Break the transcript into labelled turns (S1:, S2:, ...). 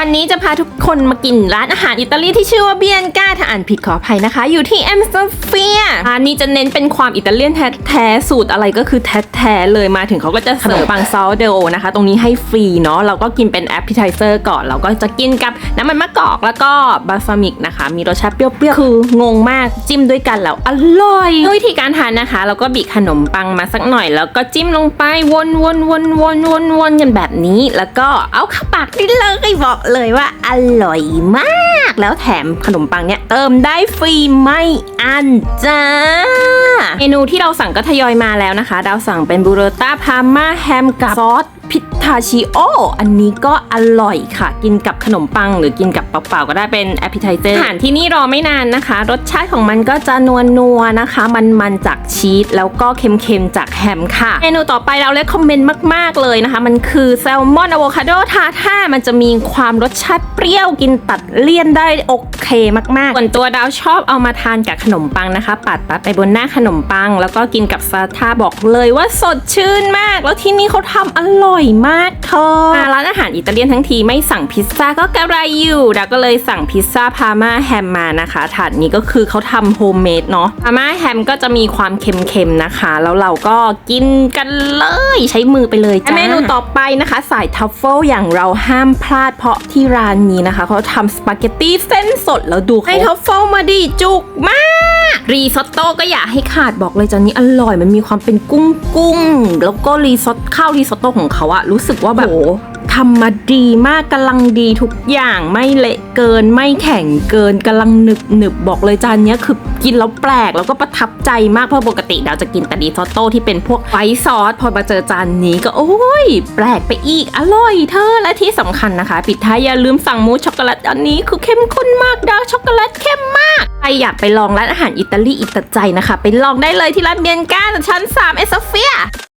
S1: วันนี้จะพาทุกคนมากินร้านอาหารอิตาลีที่ชื่อว่าเบียนกาถ้าอ่านผิดขออภัยนะคะ อยู่ที่แอมสเตอร์เฟียร้านนี้จะเน้นเป็นความอิตาเลียนแท้ๆสูตรอะไรก็คือแท้ๆเลยมาถึงเขาก็จะเสิร์ฟปังซอสเดโอนะคะ ตรงนี้ให้ฟรีเนาะเราก็กินเป็นแอปเปิลไทเซอร์ก่อนเราก็จะกินกับน้ำมันมะกอกแล้วก็บาฟามิกนะคะ มีรสชาติเปรี้ยวๆคืองงมากจิ้มด้วยกันแล้วอร่อยวิธีการทานนะคะ เราก็บีบขนมปังมาสักหน่อย แล้วก็จิ้มลงไปวนวนวนวนวนวนกันแบบนี้ แล้วก็เอาเข้าปากได้เลยบอกเลยว่าอร่อยมาก แล้วแถมขนมปังเนี่ยเติมได้ฟรีไม่อั้นจ้า เมนูที่เราสั่งก็ทยอยมาแล้วนะคะเราสั่งเป็นบูโรต้าพาม่าแฮมกับซอส ทาชิโอ อันนี้ก็อร่อยค่ะ กินกับขนมปังหรือกินกับเปล่าๆก็ได้เป็นแอปเปิลไทเซอร์อาหารที่นี่รอไม่นานนะคะ รสชาติของมันก็จะนัวนัวๆนะคะ มันๆจากชีสแล้วก็เค็มๆจากแฮมค่ะ เมนูต่อไปเราเลคคอมเมนต์มากๆเลยนะคะ มันคือแซลมอนอะโวคาโดทาท่ามันจะมีความรสชาติเปรี้ยวกินตัดเลี่ยนได้โอเคมากๆส่วนตัวดาวชอบเอามาทานกับขนมปังนะคะ ปัดปัดไปบนหน้าขนมปัง แล้วก็กินกับซาทาบอกเลยว่าสดชื่นมาก แล้วที่นี่เขาทำอร่อยมากเธอมาร้านอาหารอิตาเลียนทั้งทีไม่สั่งพิซซ่าก็กระไรอยู่ดาวก็เลยสั่งพิซซ่าพาม่าแฮมมานะคะ ถาดนี้ก็คือเขาทำโฮมเมดเนาะพาม่าแฮมก็จะมีความเค็มๆนะคะ แล้วเราก็กินกันเลยใช้มือไปเลยจ้าเมนูต่อไปนะคะ สายทัฟเฟิลอย่างเราห้ามพลาดเพราะที่ร้านนี้นะคะเขาทำสปาเกตตี้เส้นสดแล้วดูให้ทัฟเฟิลมาดีจุกมาก รีซอตโต้ก็อย่าให้ขาดบอกเลยจานนี้อร่อยมันมีความเป็นกุ้งกุ้งแล้วก็รีซอตข้าวรีซอตโต้ของเขาอะรู้สึกว่าแบบ ทำมาดีมากกำลังดีทุกอย่างไม่เละเกินไม่แข็งเกินกำลังหนึบหนึบบอกเลยจานนี้คือกินแล้วแปลกแล้วก็ประทับใจมากเพราะปกติดาวจะกินแต่รีซอตโต้ที่เป็นพวกไวท์ซอสพอมาเจอจานนี้ก็โอ้ย แปลกไปอีกอร่อยเธอและที่สำคัญนะคะ ปิดท้ายอย่าลืมสั่งมูสช็อกโกแลตอันนี้คือเข้มข้นมากดาร์กช็อกโกแลตเข้มมากใครอยากไปลองร้านอาหารอิตาลีอิตาใจนะคะ ไปลองได้เลยที่ร้านเบียนก้าชั้น3เอสเฟีย